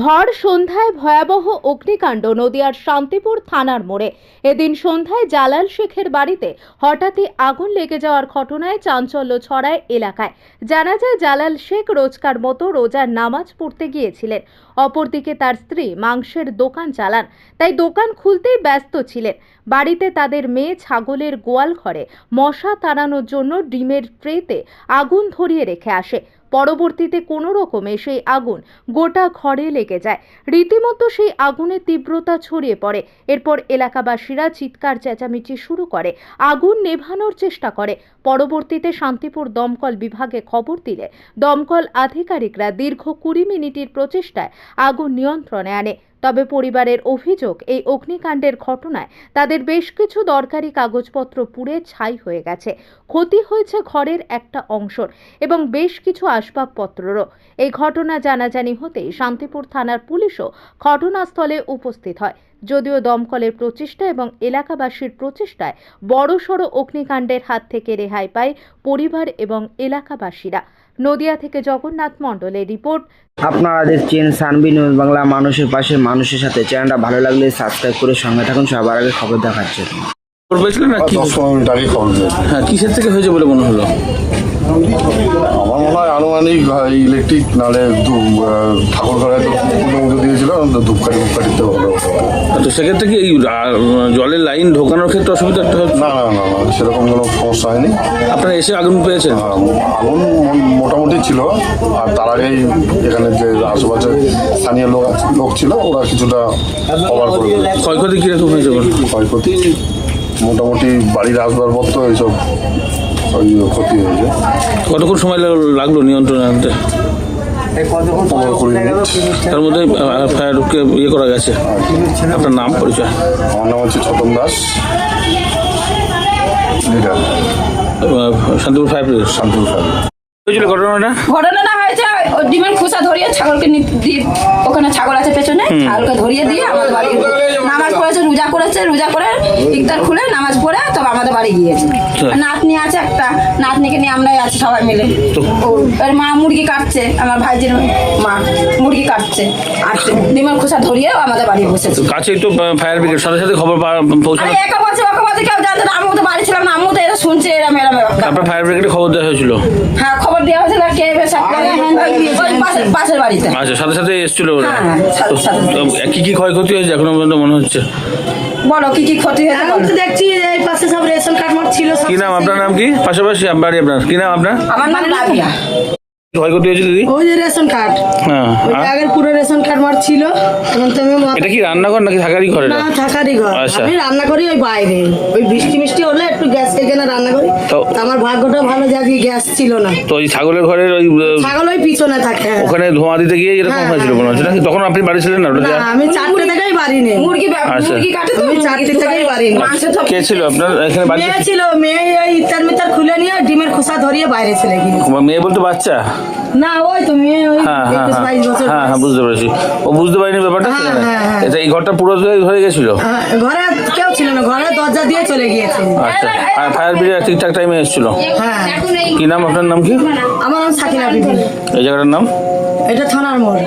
ভর সন্ধ্যায় ভয়াবহ অগ্নিকাণ্ড নদিয়ার শান্তিপুর থানার মোড়ে। এদিন সন্ধ্যায় জালাল শেখের বাড়িতে হঠাৎই আগুন লেগে যাওয়ার ঘটনায় চাঞ্চল্য ছড়ায় এলাকায়। জানা যায়, জালাল শেখ রোজকার মতো রোজার নামাজ পড়তে গিয়েছিলেন। অপরদিকে তার স্ত্রী মাংসের দোকান চালান। তাই দোকান খুলতেই ব্যস্ত ছিলেন। বাড়িতে তাদের মেয়ে ছাগলের গোয়াল ঘরে মশা তাড়ানোর জন্য ডিমের ট্রেতে আগুন ধরিয়ে রেখে আসে। পরবর্তীতে কোনো রকমে সেই আগুন গোটা ঘরে লেগে যায়। রীতিমতো সেই আগুনের তীব্রতা ছড়িয়ে পড়ে। এরপর এলাকাবাসীরা চিৎকার, চেঁচামেচি শুরু করে। আগুন নেভানোর চেষ্টা করে। পরবর্তীতে শান্তিপুর দমকল বিভাগে খবর দিলে দমকল আধিকারিকরা দীর্ঘ কুড়ি মিনিটের প্রচেষ্টায় আগুন নিয়ন্ত্রণে আনে। তবে পরিবারের অভিযোগ, এই অগ্নিকাণ্ডের ঘটনায় তাদের বেশ কিছু দরকারি কাগজপত্র পুড়ে ছাই হয়ে গেছে। ক্ষতি হয়েছে ঘরের একটা অংশর এবং বেশ কিছু আসবাবপত্ররও। এই ঘটনা জানাজানি হতেই শান্তিপুর থানার পুলিশও ঘটনাস্থলে উপস্থিত হয়। যদিও দমকলের প্রচেষ্টা এবং এলাকাবাসীর প্রচেষ্টায় বড়সড় অগ্নিকাণ্ডের হাত থেকে রেহাই পায় পরিবার এবং এলাকাবাসীরা। নদিয়া থেকে জগন্নাথ মণ্ডলের রিপোর্ট। আপনারা দেখছেন সানবি নিউজ বাংলা মানুষের পাশে মানুষের সাথে চ্যানেলটা ভালো লাগলে সাবস্ক্রাইব করে সঙ্গে থাকুন। সবার আগে খবর দেখাচ্ছে পেয়েছিলেন না কি হ্যাঁ কিসের থেকে হয়েছে বলে মনে হলো? আমার মনে হয় আনুমানিক ইলেকট্রিক আহ, ঠাকুর ঘরে পুজো দিয়েছিল ধূপকাঠি ধূপকাঠিতে হলো তো সেক্ষেত্রে কি এই জলের লাইন ঢোকানোর ক্ষেত্রে অসুবিধা একটা না না না না সেরকম কোনো সমস্যা হয়নি। আপনারা এসে আগুন পেয়েছেন? আগুন মোটামুটি ছিল আর তার আগেই এখানে যে আশেপাশে স্থানীয় লোক লোক ছিল ওরা কিছুটা কভার করে ক্ষয়ক্ষতি কীরকম হয়েছে? ক্ষয়ক্ষতি মোটামুটি বাড়ির আসবাবপত্র এইসব ক্ষতি হয়েছে। কতক্ষণ সময় লাগল নিয়ন্ত্রণে আনতে? তার মধ্যে ফায়ারকে ইয়ে করা গেছে। আপনার নাম পরিচয়। আমার নাম হচ্ছে ছোটন দাস। শান্তিপুর ফায়ার শান্তিপুর ফায়ার হয়েছিল ঘটনাটা? ঘটনাটা হয়েছে ডিমের খোসা ধরিয়ে ছাগলকে ওখানে ছাগল আছে পেছনে ছাগলকে ধরিয়ে দিয়ে আমাদের বাড়ি নামাজ পড়েছে রোজা করেছে রোজা করে ইফতার খুলে নামাজ পড়ে আমাদের বাড়ি গিয়েছে। নাতনি আছে একটা নাতনিকে নিয়ে আমরাই আছি সবাই মিলে। এর মা মুরগি কাটছে আমার ভাইজির মা মুরগি কাটছে। আর ডিমের খোসা ধরিয়ে আমাদের বাড়ি বসেছে। কাছেই তো ফায়ার ব্রিগেড সাথে সাথে খবর পৌঁছানো। একা বলছে ওকে বলছে কেউ জানতো না আমিও তো বাড়ি ছিলাম না আমিও তো এরা শুনছে এরম এরম। আপনার ফায়ার ব্রিগেডে খবর দেওয়া হয়েছিল? হ্যাঁ খবর দেওয়া হয়েছিল কে পাশের- বাড়িতে। আচ্ছা সাথে সাথে এসেছিল ওরা। হ্যাঁ, সাথে সাথে। তো, কি কি ক্ষয়ক্ষতি হয়েছে এখনও পর্যন্ত মনে হচ্ছে? বলো কি কি ক্ষতি হয়েছে এখন তো দেখছি এই পাশে সব রেশন কার্ড মার্ক ছিল সব কি নাম আপনার নাম কি? পাশাপাশি বাড়ি আপনার কি নাম আপনার? আমার নাম রাবিয়া। ক্ষয়ক্ষতি হয়েছে দিদি? ওই যে রেশন কার্ড। হ্যাঁ আগের পুরো রেশন কার্ড মার্ক ছিল এখন তো আমি মা- এটা কি রান্নাঘর নাকি থাকারই ঘরে না থাকারই ঘর। আচ্ছা। আমি রান্না করি ওই বাইরে। ওই বৃষ্টি মিষ্টি হলে একটু গ্যাস এখানে রান্না করি। তো- আমার ভাগ্যটা ভালো যে আজকে গ্যাস ছিল না। তো ওই ছাগলের ঘরের ওই ছাগল ওই পিছনে থাকে। হ্যাঁ। ওখানে ধোঁয়া দিতে গিয়ে এরকম হ্যাঁ, হয়েছিল মনে হচ্ছে নাকি? তখন আপনি বাড়ি ছিলেন না ওটা আমি চারটে থেকেই বাড়ি মুরগি আচ্ছা। মুরগি কাটে তো? আমি মুরগি থেকেই বাড়ি নেই। মাংস তো কে ছিল আপনার? এখানে বাড়ি মেয়ে ছিল মেয়ে ওই ইত্যার মিতার খুলে নিয়ে ডিমের খোসা ধরিয়ে বাইরে চলে গিয়েছে মেয়ে বলতে বাচ্চা? না ওই তো মেয়ে ওই হ্যাঁ হ্যাঁ বছর হ্যাঁ হ্যাঁ বুঝতে পেরেছি। ও বুঝতে পারিনি ব্যাপারটা হ্যাঁ? হ্যাঁ, হ্যাঁ। এটা এই ঘরটা পুরো গেছিল? হ্যাঁ, ঘরে কেউ ছিল না ঘরে দরজা দিয়ে চলে গিয়েছে। আচ্ছা। আর ফায়ার ব্রিগেড ঠিকঠাক টাইমে এসেছিল? হ্যাঁ। কি নাম আপনার নাম কি? আমার নাম সাকিনা বিবি। এই জায়গাটার নাম? এটা থানার মোড়।